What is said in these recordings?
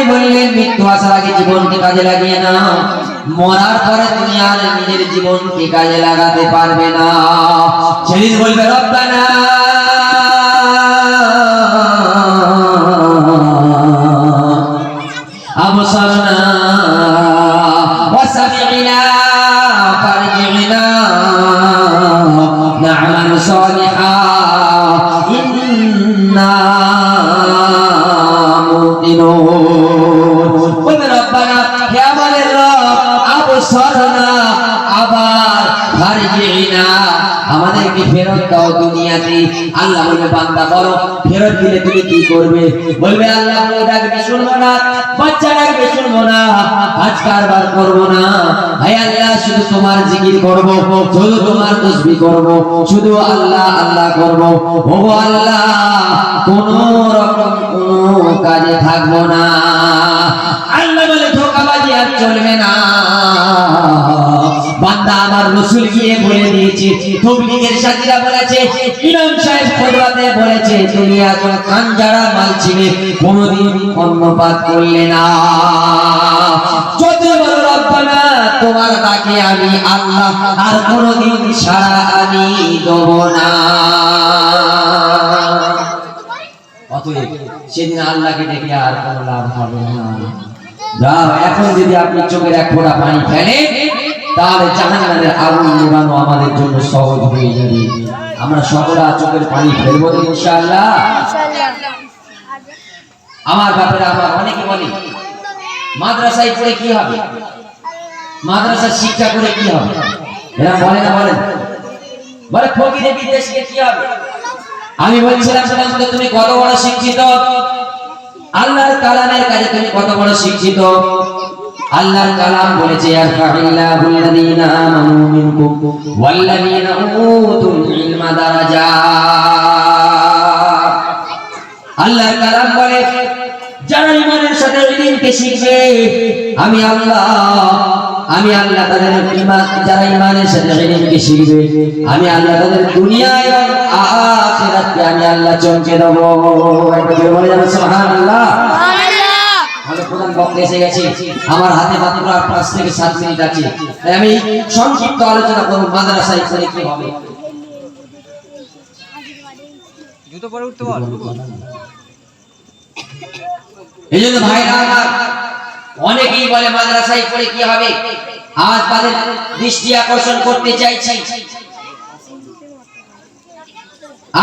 নবী বললেন মৃত্যু আসার আগে জীবনকে কাজে লাগিয়ে না মরার পরে তুমি আর নিজের জীবনকে কাজে লাগাতে পারবে না সেদিন বলবে রব্বানা أبصرنا وسمعنا فارجعنا نعمل صالحا إنا আমাদেরকে ফেরত দাও দুনিয়াতে। আল্লাহ বলবে, বান্দা ফেরত দিলে তুমি কি করবে? বলবে, আল্লাহ ডাকবে, শুনব না, বাচ্চা ডাকবে, শুনব না, আজ কারবার করব না। শুধু আল্লাহ আল্লাহ করব। আল্লাহ, কোন কাজে থাকব না। আল্লাহ বলে, ধোকাবাজি আর চলবে না। বান্দা আমার রসুল গিয়ে বলে দিয়েছে, তবলিগের সাথীরা বলেছে, ইমাম সাহেব বলেছে তুমি এখন কাঞ্জারা মাল ছিলে কোনোদিন অন্নপাত করলে না। যত রব্বানা, তোমার তাকে আমি আল্লাহ, আর কোনোদিন সারা আমি দেব না। অতএব সেদিন আল্লাহকে ডেকে আর কোনো লাভ হবে না। এখন যদি আপনি চোখের এক পানি তাহলে আগুন আমাদের জন্য সহজ হয়ে যাবে। আমরা চোখের পানি ফেলব আমার ব্যাপারে আমার অনেকে বলে, মাদ্রাসায় পড়ে কি হবে? মাদ্রাসার শিক্ষা করে কি হবে? এরা বলে না বলেন বলে ফকিরে বিদেশে কি হবে? আমি বলছিলাম তুমি কত বড় শিক্ষিত? আল্লাহর কালামের কাজে তুমি কত বড় শিক্ষিত? আল্লাহর কালাম বলেছে আল্লাহর কালাম বলে, যারা ইমানের সাথে ইলমকে শিখবে, আমি আল্লাহ আমি আল্লাহ তাদের যারা ইমানের সাথে ইলমকে শিখবে, আমি আল্লাহ তাদের দুনিয়া এবং আখিরাতকে আমি আল্লাহ চমকে দেব। বলে যাবে সুবহানাল্লাহ। আমাদের প্রধান বক্তা এসে গেছে। আমার হাতে মাত্র পাঁচ থেকে সাত মিনিট আছে। তাই আমি সংক্ষিপ্ত আলোচনা করব মাদ্রাসায় করে কি হবে। জুতো পরে উঠতে বল। এই জন্য ভাইরা আমার অনেকেই বলে মাদ্রাসায় পড়ে কি হবে। আজ তাদের দৃষ্টি আকর্ষণ করতে চাইছি।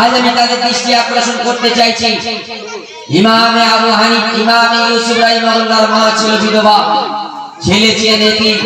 আজ আমি তাদের দৃষ্টি আকর্ষণ করতে চাইছি। ইমামে আবু হানিফ ইমামে ইউসুফ রাহিমাহুল্লাহর মা ছিল বিধবা। ছেলে ছিলেন এতিম